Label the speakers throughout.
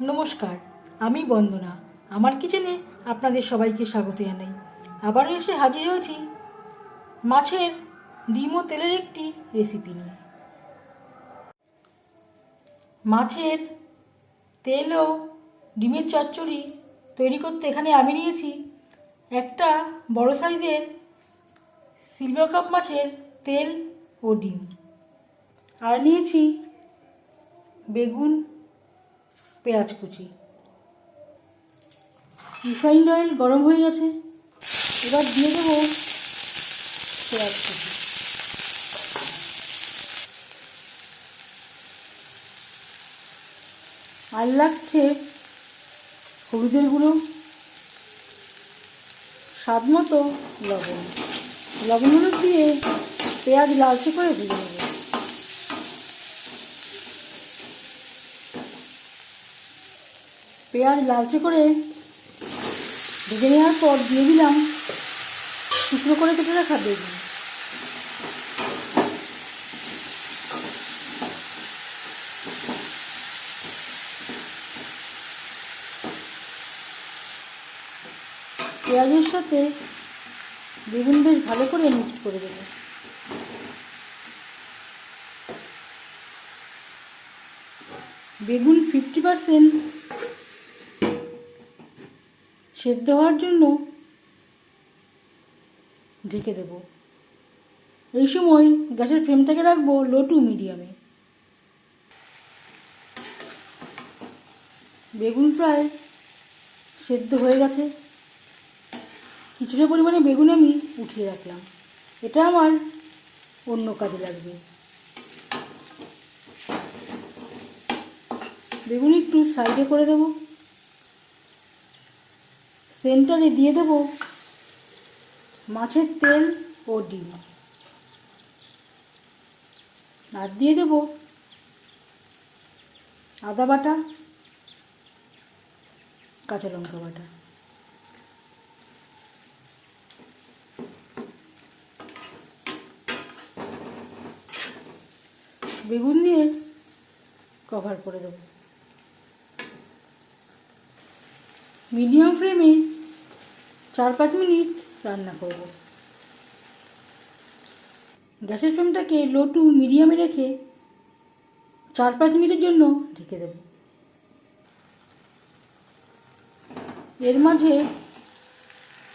Speaker 1: নমস্কার, আমি বন্দনা। আমার কিচেনে আপনাদের সবাইকে স্বাগত জানাই। আবারও এসে হাজির হয়েছি মাছের ডিম ও তেলের একটি রেসিপি নিয়ে। মাছের তেল ও ডিমের চচ্চড়ি তৈরি করতে এখানে আমি নিয়েছি একটা বড় সাইজের সিলভার কাপ মাছের তেল ও ডিম। আর নিয়েছি বেগুন পেঁয়াজ কুচি। রিফাইন্ড অয়েল গরম হয়ে গেছে। এবার দিয়ে দেবো পেঁয়াজ কুচি। আর লাগছে হলুদের গুঁড়ো, স্বাদ মতো লবণ। লবণ হলুদ দিয়ে পেঁয়াজ লালচে করে ভেজে নেব। পেঁয়াজ লালচে করে ভেজে নেওয়ার পর দিয়ে দিলাম শুকনো করে কেটে রাখা বেগুন। পেঁয়াজের সাথে বেগুন বেশ ভালো করে মিক্সড করে দেবে। বেগুন ফিফটি পারসেন্ট সেদ্ধ হওয়ার জন্য ঢেকে দেব। এই সময় গ্যাসের ফ্লেমটাকে রাখব লো টু মিডিয়ামে বেগুন প্রায় সেদ্ধ হয়ে গেছে। কিছুটা পরিমাণে বেগুন আমি উঠিয়ে রাখলাম। এটা আমার অন্য কাজে লাগবে। বেগুন একটু সাইডে করে দেব। সেন্টারে দিয়ে দেব মাছের তেল ও ডিম। আর দিয়ে দেব আদা বাটা, কাঁচা লঙ্কা বাটা। বেগুন দিয়ে কভার করে দেবো। মিডিয়াম ফ্লেমে চার পাঁচ মিনিট রান্না করব। গ্যাসের ফ্লেমটাকে লো টু মিডিয়ামে রেখে চার পাঁচ মিনিটের জন্য ঢেকে দেব। এর মাঝে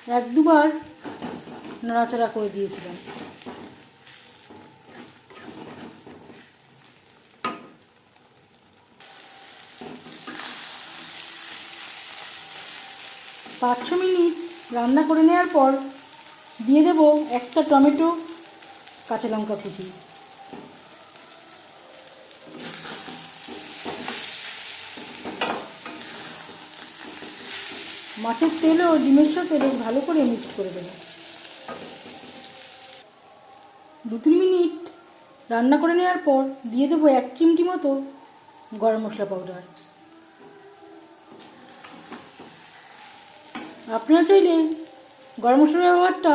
Speaker 1: এক দুবার নাড়াচাড়া করে দিয়েছিলাম। পাঁচ ছ মিনিট রান্না করে নেওয়ার পর দিয়ে দেব একটা টমেটো, কাঁচা লঙ্কা কুচি। মাছের তেল ও ডিমের সাথে ভালো করে মিক্সড করে দেবো। দু তিন মিনিট রান্না করে নেওয়ার পর দিয়ে দেবো এক চিমটি মতো গরম মশলা পাউডার আপনারা চাইলে গরম মশলার ব্যবহারটা,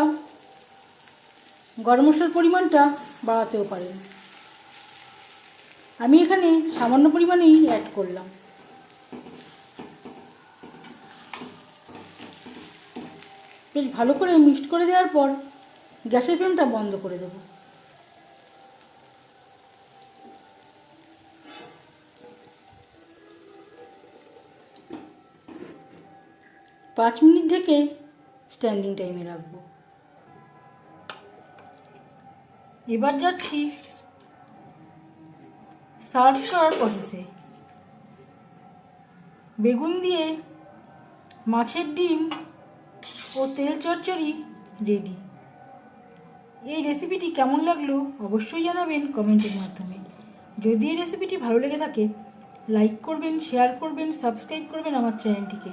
Speaker 1: গরম মশলার পরিমাণটা বাড়াতেও পারেন। আমি এখানে সামান্য পরিমাণেই অ্যাড করলাম। বেশ ভালো করে মিক্সড করে দেওয়ার পর গ্যাসের ফ্লেমটা বন্ধ করে দেবো। পাঁচ মিনিট থেকে স্ট্যান্ডিং টাইমে রাখব। এবার যাচ্ছি সার্ভ করার প্রসেসে বেগুন দিয়ে মাছের ডিম ও তেল চচ্চড়ি রেডি এই রেসিপিটি কেমন লাগল অবশ্যই জানাবেন কমেন্টের মাধ্যমে। যদি এই রেসিপিটি ভালো লেগে থাকে লাইক করবেন শেয়ার করবেন সাবস্ক্রাইব করবেন আমার চ্যানেলটিকে